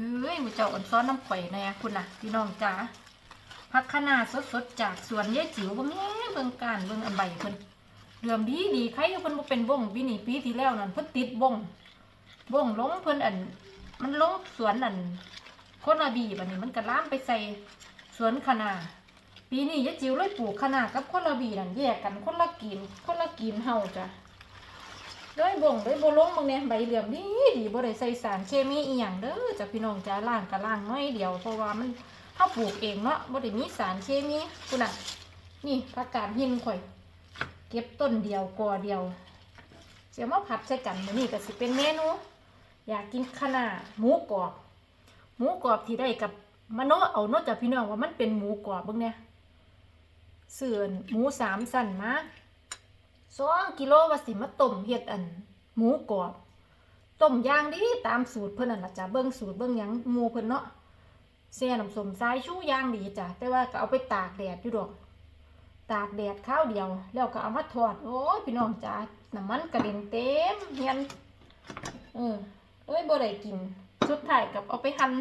เฮ้ยมือเจ้าอ่อนซ้อนน้ำข่อยแน่คุณน่ะพี่น้องจ๋าพักขนาสดๆจากสวนยายจิ๋วบิ่งแหน่เบิ่งการเบิ่งอันใบเพิ่นเดือมดีดีใครเพิ่นบ่เป็นบ่งปีนี้ปีที่แล้วนั่นเพิ่นติดบ่งบ่งลงเพิ่นอัน มันลงสวนอันคนอาบีบัดนี้มันก็ลามไปใส่สวนคะนาปีนี้ยายจิ๋วเลยปลูกคะนากับคนอาบีนั่นแยกกันคนละกีมคนละกีมเฮาจ้ะ เลยบ่งเลยบ่ลงบางเนี่ยใบเหลืองดีดีบ่ได้ใส่สารเคมีอีหยังเด้อจ้ะพี่น้องจ้าล่างก็ล่างน้อยเดียวเพราะว่ามันเฮาปลูกเองเนาะบ่ได้มีสารเคมีคุณน่ะ นี่ผักกาดหินข่อย เก็บต้นเดียวกอเดียวเสียมาผัดใส่กันมื้อนี้ก็สิเป็นเมนูอยากกินคะน้าหมูกรอบหมูกรอบที่ได้กับมโนเอาเนาะจ้ะพี่น้องว่ามันเป็นหมูกรอบเบิ่งเนี่ยเสื่อนหมูสามสั่นมา สองกิโลว่าสิมาต้มเฮ็ดอัน หมูกรอบต้มย่างดีตามสูตรเพิ่นนั่นล่ะจ้ะเบิ่งสูตรเบิ่งหยังหมูเพิ่นเนาะแซ่น้ำส้มสายชูย่างดีจ้ะแต่ว่าก็เอาไปตากแดดอยู่ดอกตากแดดข้าวเดียว แล้วก็เอามาทอด โอ้ยพี่น้องจ้าน้ำมันกระเด็นเต็มเฮียนเออเอ้ยบ่ได้กิน สุดท้ายกับเอาไปหั่น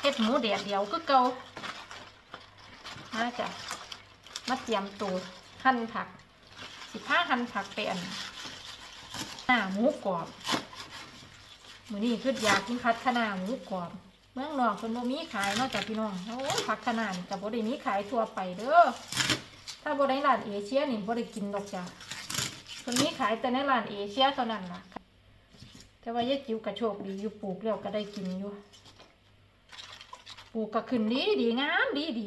เฮ็ดหมูแดดเดียวคือเก่ามาจ้ะมาเตรียมตัวหั่นผัก สิผ้าหันผักไปอันหน้าหมูกรอบมือนี้คืออยากกินผัดคะน้าหมูกรอบ เมืองนอกเพิ่นบ่มีขายนอกจากพี่น้องโอ้ผักคะน้านี่ก็บ่ได้มีขายทั่วไปเด้อถ้าบ่ได้ร้านเอเชียนี่บ่ได้กินดอกจ้ะเพิ่นมีขายแต่ในร้านเอเชียเท่านั้นล่ะแต่ว่ายายจิ๋วก็โชคดีอยู่ปลูกแล้วก็ได้กินอยู่ปลูกก็ขึ้นดีดีงามดีดี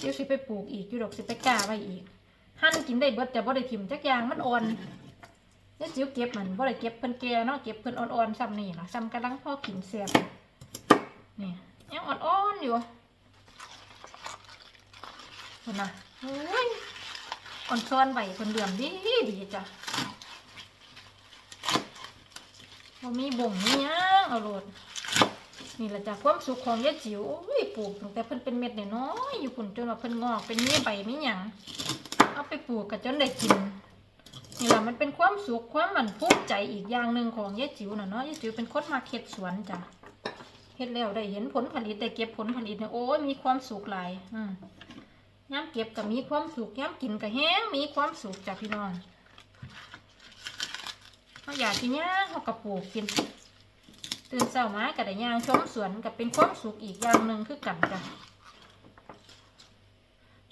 เดี๋ยวสิไปปลูกอีกอยู่ดอกสิไปกล้าไว้อีก หั่นกินได้เบิดแต่บ่ได้ถิ่มจักอย่างมันอ่อนเนี่ยจิ๋วเก็บมันบ่ได้เก็บเพิ่นแก่เนาะเก็บเพิ่นอ่อนๆซ้ำนี่ล่ะซ้ำกำลังพอกินแซ่บนี่ยังอ่อนๆอยู่เพิ่นน่ะโอ้ยอ่อนซ้อนไว้เพิ่นเหลื่อมดีดีจ้ะบ่มีบ่งมีหยังเอาโลดนี่ละจ้ะความสุขของยายจิ๋วโอ้ยปลูกตั้งแต่เพิ่นเป็นเม็ดน้อยๆอยู่พุ่นจนว่าเพิ่นงอกเป็นมีใบมีหยัง เอาไปปลูกก็จนได้กินนี่แหละมันเป็นความสุขความมันภูมิใจอีกอย่างหนึ่งของยายจิ๋วน่ะเนาะยายจิ๋วเป็นคนมาเฮ็ดสวนจ้ะเฮ็ดแล้วได้เห็นผลผลิตได้เก็บผลผลิตเนี่ยโอ้ยมีความสุขหลายอืมย้ำเก็บก็มีความสุขย้ำกินก็แห้งมีความสุขจ้ะพี่น้องเขาอยากกินย่างเขาก็ปลูกกินตื่นเช้ามาก็ได้ย่างชมสวนก็เป็นความสุขอีกอย่างหนึ่งคือกันจ้ะ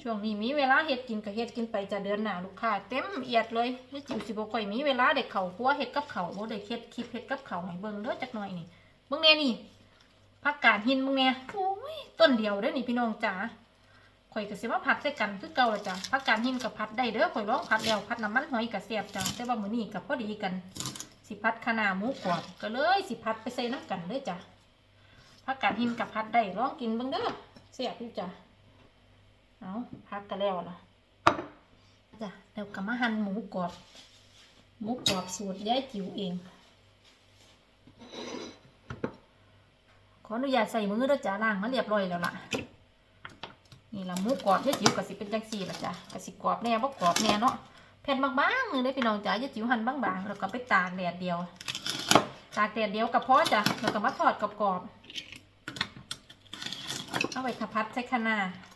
ช่วงนี้มีเวลาเฮ็ดกินก็เฮ็ดกินไปจะเดือนหน้าลูกค้าเต็มเอียดเลยนี่จิ๋วสิบ่ค่อยมีเวลาได้เขาครัวเฮ็ดกับเขาบ่ได้เฮ็ดคลิปเฮ็ดกับเขาให้เบิ่งเด้อจักหน่อยนี่เบิ่งแน่นี่ผักกาดหินเบิ่งแน่โอ้ยต้นเดียวเด้อนี่พี่น้องจ๋าข่อยก็สิมาผัดใส่กันคือเก่าละจ้ะผักกาดหินก็ผัดได้เด้อข่อยลองผัดแล้วผัดน้ำมันหอยก็แซ่บจ้ะแต่ว่ามื้อนี้ก็พอดีกัน สิผัดคะน้าหมูกรอบก็เลยสิผัดไปใส่น้ำกันเด้อจ้ะผักกาดหินก็ผัดได้ลองกินเบิ่งเด้อแซ่บอยู่จ้ะ เอาพักกันแล้วล่ะจ้ะแล้วก็มาหั่นหมูกรอบ หมูกรอบสูตรยายจิ๋วเอง ขออนุญาตใส่มือด้วยจ้าล่างมาเรียบร้อยแล้วล่ะ นี่ละหมูกรอบยายจิ๋วก็สิเป็นจังสี่ละจ้ะก็สิกรอบแน่บ่กรอบแน่เนาะแผ่นบางๆเลยได้พี่น้องจ้ายายจิ๋วหั่นบางๆแล้วก็ไปตากแดดเดียว ตากแดดเดียวกับพอจ้ะแล้วก็มาทอดกรอบๆเอาไว้ทาพัดใส่คะน้าอืม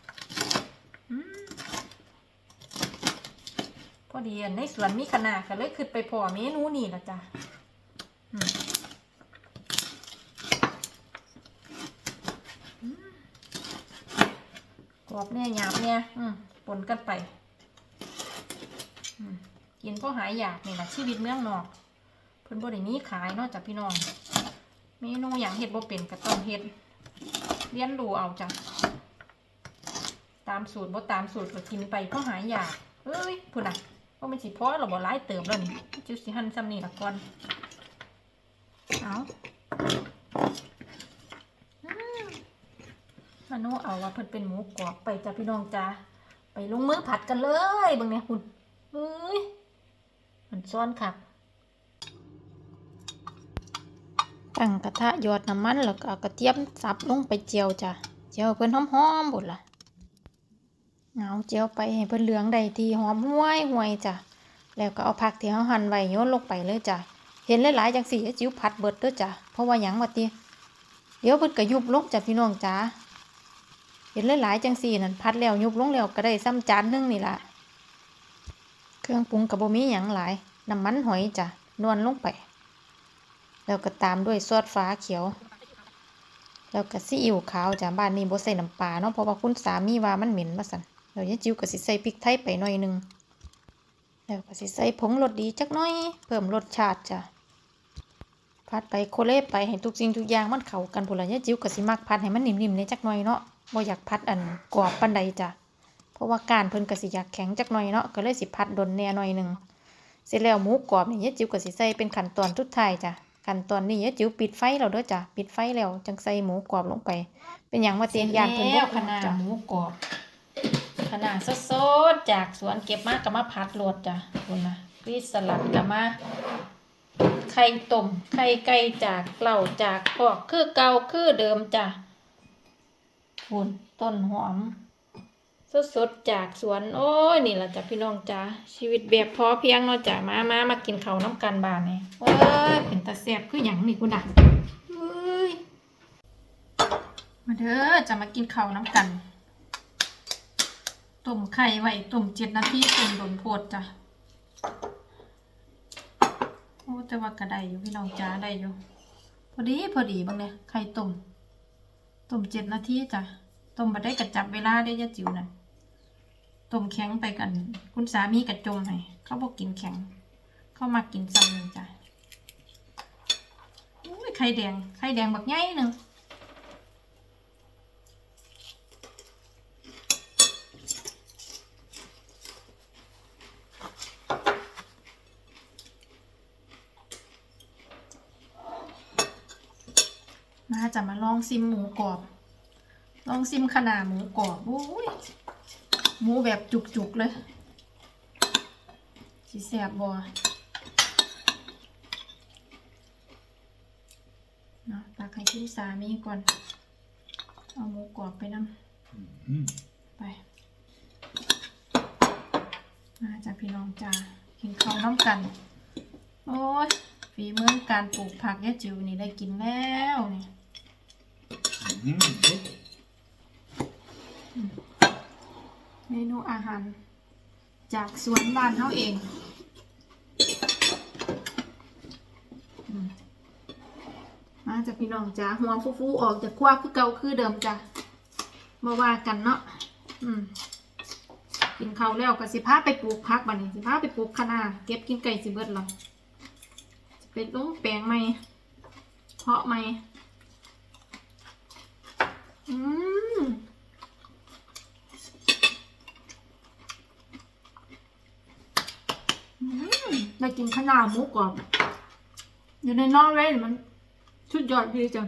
พอดีในสวนมีขนาดก็เลยขึ้นไปพอเมนูนี่ละจ้ะกรอบเนี่ยหยาบเนี่ยปนกันไปกินพราะหายอยากนี่แหละชีวิตเมืองนอก เพิ่นบ่ได้มีขายนอกจากพี่น้องเมนูอย่างเห็ดบ่เป็นก็ต้องเห็ดเรียนรู้เอาจ้ะ ตามสูตรบ่ตามสูตรก็กินไปเพราะหายอยากเอ้ยพุ่นอะว่ามันสิพอเราบ่ร้ายเติมแล้วนี่จุสิหั่นซ้ำนี่ละก่อนเอาอมาโนเอาว่าเพิ่นเป็นหมูกรอบไปจ้ะพี่น้องจ้าไปลงมือผัดกันเลยบิ่งเนี่ยคุณเอ้ยมันซ้อนค่ะตั้งกระทะยอดน้ำมันแล้วก็เอากระเทียมสับลงไปเจียวจ้ะเจียวเพิ่นหอมๆบุดล่ะ เอาเจียวไปให้เพิ่นเหลืองได้ทีหอมห้วยห้วยจ้ะแล้วก็เอาผักที่เฮาหั่นไว้โยนลงไปเลยจ้ะเห็นหลายๆจังสี่จิ๋วผัดเบิดเด้อจ้ะเพราะว่าหยังว่าติเดี๋ยวเพิ่นก็ยุบลงจ้ะพี่น้องจ้าเห็นหลายๆจังสี่นั่นพัดแล้วยุบลงแล้วก็ได้ซ้ำจานนึงนี่ล่ะเครื่องปรุงกับบ่มีหยังหลายน้ำมันหอยจ้ะนวลลงไป แล้วก็ตามด้วยซอสฟ้าเขียว แล้วก็ซีอิ๊วขาวจ้ะบ้านนี้บ่ใส่น้ำปลาเนาะเพราะว่าคุณสามีว่ามันเหม็นมาสั่น แล้วยายจิ๋วก็สิใส่พริกไทยไปหน่อยหนึงแล้วก็สิใส่ผงรสดีจักหน่อย เพิ่มรสชาติจ้ะพัดไปโคเล่ไปให้ทุกสิ่งทุกอย่างมันเข้ากันพุ่นละยายจิ๋วก็สิมักพัดให้มันนิ่มๆในจักหน่อยเนาะบ่อยากพัดอันกรอบปานใดจ้ะเพราะว่าการเพิ่นก็สิอยากแข็งจักหน่อยเนาะก็เลยสิพัดดนแน่หน่อยหนึงเสร็จแล้วหมูกรอบนี่ยายจิ๋วก็สิใส่เป็นขั้นตอนสุดท้ายจ้ะขั้นตอนนี้ยายจิ๋วปิดไฟแล้วเด้อจ้ะปิดไฟแล้วจังใส่หมูกรอบลงไป เป็นหยังว่าเตียงยานเพิ่นบ่ขนาดหมูกรอบ ขนาดสดๆจากสวนเก็บมาก็มาพัดโรดจ้ะคุณนะรีสลัดก็มาไข่ต้มไข่ไก่จากเหล่าจากพอกคือเก่าคือเดิมจ้ะคุณต้นหอมสดๆจากสวน โอ้ยนี่ล่ะจ้ะพี่น้องจ้ะชีวิตแบบพอเพียงเนาะจ้ะมามามากินข้าวน้ำกันบานนี่เอ้ยเป็นตาแซ่บคือหยังนี่คุณนะมาเด้อจะมากินข้าวน้ำกัน ต้มไข่ไว้ต้มเจ็ดนาทีต้มโดนโพดจ้ะโอ้แต่ว่ากระไดอยู่พี่น้องจ้าได้อยู่พอดีพอดีบ้างเนี่ยไข่ต้มต้มเจ็ดนาทีจ้ะต้มมาได้กระจับเวลาได้ยะจิ๋วน่ะต้มแข็งไปกัน คุณสามีกระจมให้เขาบอกกินแข็ง เขามากินซ้ำเลยจ้ะอุ้ยไข่แดงไข่แดงบักใหญ่หนึ่ง จะมาลองซิมหมูกรอบ ลองซิมขนาดหมูกรอบโอ้ยหมูแบบจุกๆเลยสิแสบบัวเนาะตักให้คุณสามีก่อน เอาหมูกรอบไปนำไปมาจากพี่น้องจ้ากินข้าวน้ำกัน โอ้ยฝีมือการปลูกผักยะจิ๋วนี่ได้กินแล้วนี่ Mm, good. เมนูอาหาร จากสวนบ้านเขาเองมาจากพี่น้องจ้าหัวฟูๆออกจากควักคือเก่าคือเดิมจ้ะมาว่ากันเนาะอืมกินเขาแล้วก็สิพาไปปลูกผักบัดนี้สิพาไปปลูกคะนาเก็บกินไก่สิเบิดหรอจะไปลงแปลงใหม่เพาะใหม่อืม อืม ได้กินข้าวหน้าหมูกรอบ อยู่ในนอร์เวย์มันชุดยอดดีจัง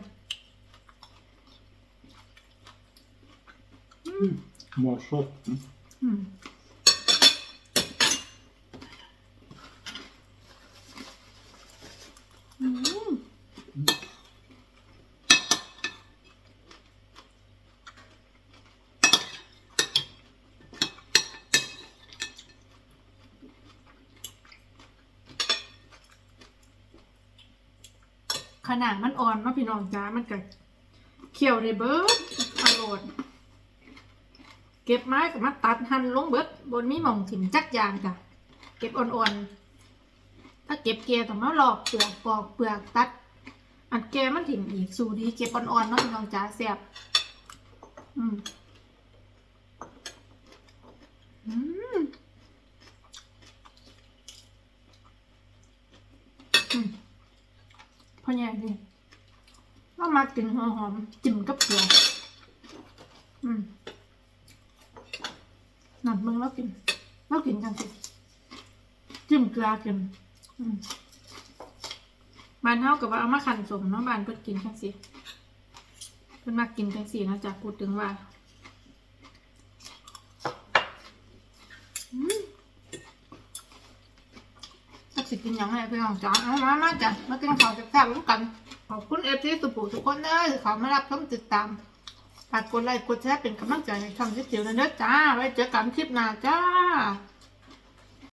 More soft. mm. อืมอืม ขนาดมันอ่อนเนาะพี่น้องจ้ามันก็เขียวได้เบิดอร่อยเก็บไม้กับมาตัดหั่นลงเบิดบนมีหม่องถิ่มจักยางจ้ะเก็บอ่อนๆถ้าเก็บแก่ต้องมาหลอกเปลือกปอกเปลือกตัด อันแก่มันถิ่มอีกสูดีเก็บอ่อนๆเนาะพี่น้องจ้าแซ่บอืมอืมอืม พอใหญ่ดีว่ามากินหอมๆจิ้มกับเกลืออืมหนัดมึงแล้วกินแล้วกินจังสิจิ้มเกลือกินอืมบานเฮากับว่าเอามาขันสมเนาะบานเพิ่นกินจังสิเพิ่นมากินจังสินะจ๊ะพูดถึงว่าอืม สักสิกินยังไงพี่น้องจ๋าเอามามาจ้ะมากินข้าวแซ่บๆร่วมกัน ขอบคุณเอฟซีสุภูทุกคนเด้อที่เขามารับชมติดตามฝากกดไลค์กดแชร์เป็นกำลังใจให้ช่องเจ๊จิ๋วนะเด้อจ้า ไว้เจอกันคลิปหน้าจ้า